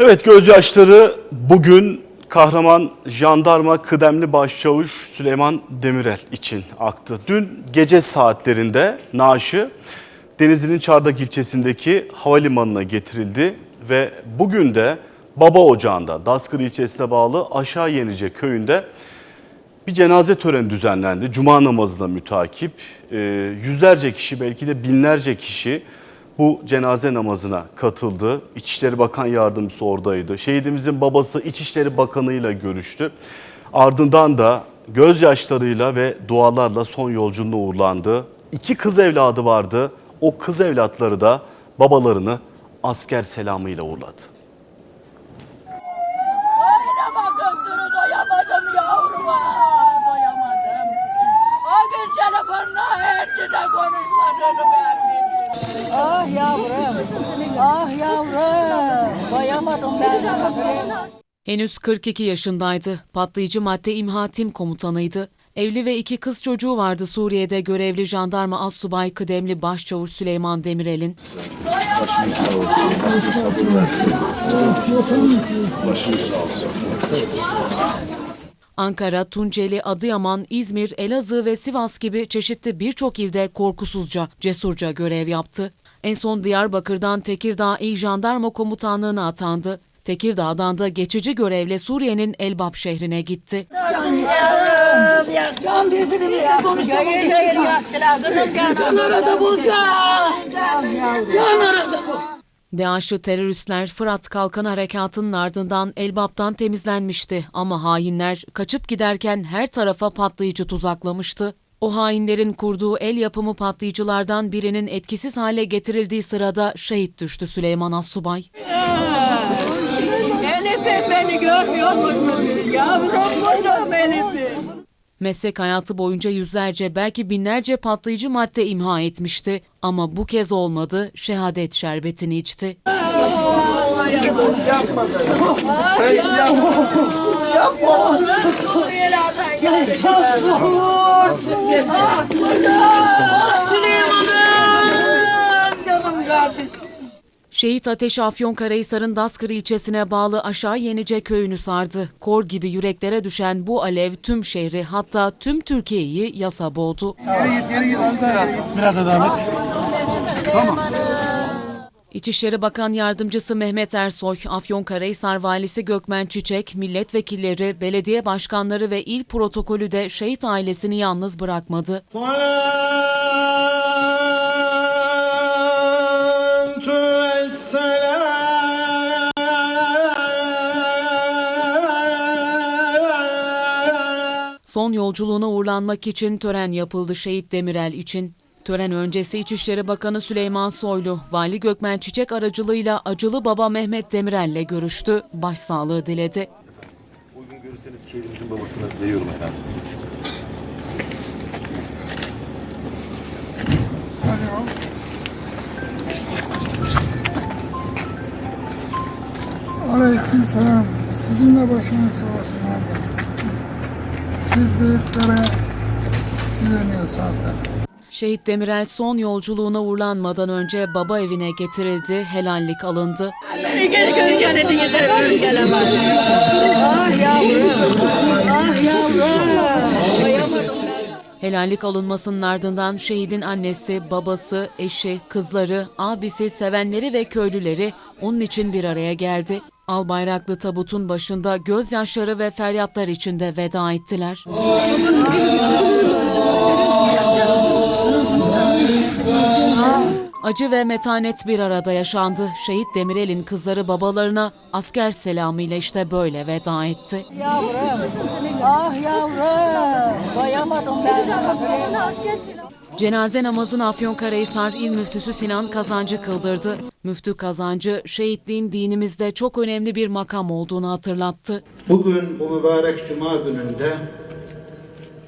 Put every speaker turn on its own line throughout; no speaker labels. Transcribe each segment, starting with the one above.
Evet gözyaşları bugün kahraman jandarma kıdemli başçavuş Süleyman Demirel için aktı. Dün gece saatlerinde naaşı Denizli'nin Çardak ilçesindeki havalimanına getirildi ve bugün de Baba Ocağı'nda Daskır ilçesine bağlı Aşağı Yenice köyünde bir cenaze töreni düzenlendi. Cuma namazına mütakip e, yüzlerce kişi belki de binlerce kişi bu cenaze namazına katıldı. İçişleri Bakan Yardımcısı oradaydı. Şehidimizin babası İçişleri Bakanı ile görüştü. Ardından da gözyaşlarıyla ve dualarla son yolculuğuna uğurlandı. İki kız evladı vardı. O kız evlatları da babalarını asker selamıyla uğurladı.
Telefonla etti de bildim. Ah yavrum, ah yavrum, doyamadım ben.
Henüz 42 yaşındaydı. Patlayıcı madde imha tim komutanıydı. Evli ve iki kız çocuğu vardı Suriye'de görevli jandarma assubay kıdemli başçavuş Süleyman Demirel'in.
Başımız sağ olsun. Başımız sağ olsun.
Ankara, Tunceli, Adıyaman, İzmir, Elazığ ve Sivas gibi çeşitli birçok ilde korkusuzca, cesurca görev yaptı. En son Diyarbakır'dan Tekirdağ İl Jandarma Komutanlığı'na atandı. Tekirdağ'dan da geçici görevle Suriye'nin Elbap şehrine gitti.
Can
DAEŞ'lı teröristler Fırat Kalkan Harekatı'nın ardından Elbap'tan temizlenmişti ama hainler kaçıp giderken her tarafa patlayıcı tuzaklamıştı. O hainlerin kurduğu el yapımı patlayıcılardan birinin etkisiz hale getirildiği sırada şehit düştü Süleyman Assubay.
Elif'im beni görmüyor musun? Yavrum buldum Elif'im.
Meslek hayatı boyunca yüzlerce belki binlerce patlayıcı madde imha etmişti ama bu kez olmadı, şehadet şerbetini içti.
Çok zor. Süleyman'ım. Canım kardeşim.
Şehit Ateş Afyonkarahisar'ın Daskır ilçesine bağlı Aşağı Yenice köyünü sardı. Kor gibi yüreklere düşen bu alev tüm şehri hatta tüm Türkiye'yi yasa boğdu.
Biraz da devam et.
İçişleri Bakan Yardımcısı Mehmet Ersoy, Afyonkarahisar Valisi Gökmen Çiçek, milletvekilleri, belediye başkanları ve il protokolü de şehit ailesini yalnız bırakmadı. Son yolculuğuna uğurlanmak için tören yapıldı şehit Demirel için. Tören öncesi İçişleri Bakanı Süleyman Soylu, Vali Gökmen Çiçek aracılığıyla acılı baba Mehmet Demirel'le görüştü, başsağlığı diledi.
Uygun görürseniz şehrimizin babasını veriyorum efendim.
Aleyküm selam. Sizinle başınız sağ olsun abi. Büyüklere güveniyorsunuz zaten.
Şehit Demirel son yolculuğuna uğurlanmadan önce baba evine getirildi, helallik alındı. Helallik alınmasının ardından şehidin annesi, babası, eşi, kızları, abisi, sevenleri ve köylüleri onun için bir araya geldi. Albayraklı tabutun başında gözyaşları ve feryatlar içinde veda ettiler. Acı ve metanet bir arada yaşandı. Şehit Demirel'in kızları babalarına asker selamıyla işte böyle veda etti.
Yavrum. Ah yavrum. Doyamadım ben sana.
Cenaze namazını Afyonkarahisar İl Müftüsü Sinan Kazancı kıldırdı. Müftü Kazancı, şehitliğin dinimizde çok önemli bir makam olduğunu hatırlattı.
Bugün bu mübarek cuma gününde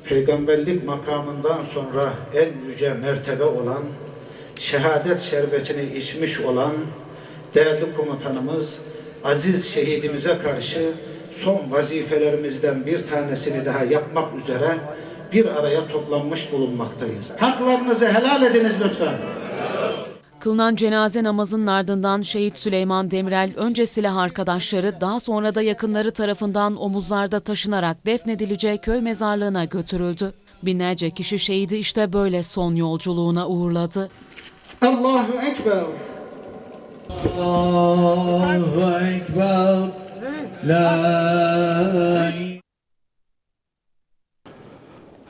peygamberlik makamından sonra en yüce mertebe olan şehadet şerbetini içmiş olan değerli komutanımız aziz şehidimize karşı son vazifelerimizden bir tanesini daha yapmak üzere bir araya toplanmış bulunmaktayız. Haklarınızı helal ediniz lütfen.
Kılınan cenaze namazının ardından şehit Süleyman Demirel önce silah arkadaşları daha sonra da yakınları tarafından omuzlarda taşınarak defnedileceği köy mezarlığına götürüldü. Binlerce kişi şehidi işte böyle son yolculuğuna uğurladı.
Allahu Ekber.
Allahu Ekber. La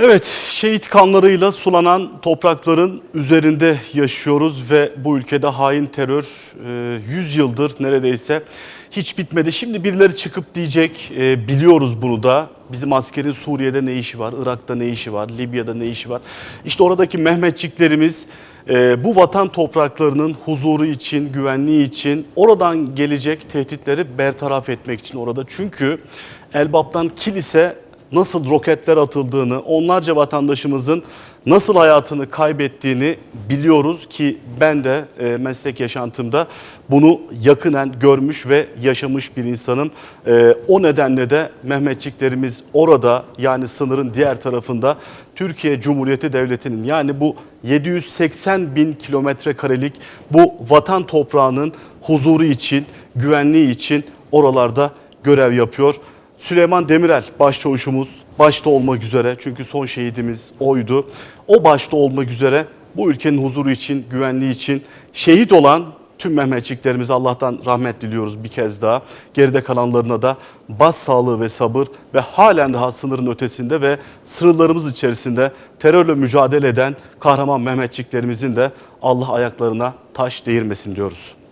Evet, şehit kanlarıyla sulanan toprakların üzerinde yaşıyoruz ve bu ülkede hain terör e, 100 yıldır neredeyse hiç bitmedi. Şimdi birileri çıkıp diyecek, e, biliyoruz bunu da. Bizim askerin Suriye'de ne işi var, Irak'ta ne işi var, Libya'da ne işi var. İşte oradaki Mehmetçiklerimiz e, bu vatan topraklarının huzuru için, güvenliği için, oradan gelecek tehditleri bertaraf etmek için orada. Çünkü Elbap'tan Kilis'e nasıl roketler atıldığını, onlarca vatandaşımızın nasıl hayatını kaybettiğini biliyoruz ki ben de e, meslek yaşantımda bunu yakinen görmüş ve yaşamış bir insanım. E, o nedenle de Mehmetçiklerimiz orada yani sınırın diğer tarafında Türkiye Cumhuriyeti Devleti'nin yani bu 780 bin kilometre karelik bu vatan toprağının huzuru için, güvenliği için oralarda görev yapıyor. Süleyman Demirel başçavuşumuz başta olmak üzere çünkü son şehidimiz oydu. O başta olmak üzere bu ülkenin huzuru için, güvenliği için şehit olan tüm Mehmetçiklerimize Allah'tan rahmet diliyoruz bir kez daha. Geride kalanlarına da bas sağlığı ve sabır ve halen daha sınırın ötesinde ve sınırlarımız içerisinde terörle mücadele eden kahraman Mehmetçiklerimizin de Allah ayaklarına taş değirmesin diyoruz.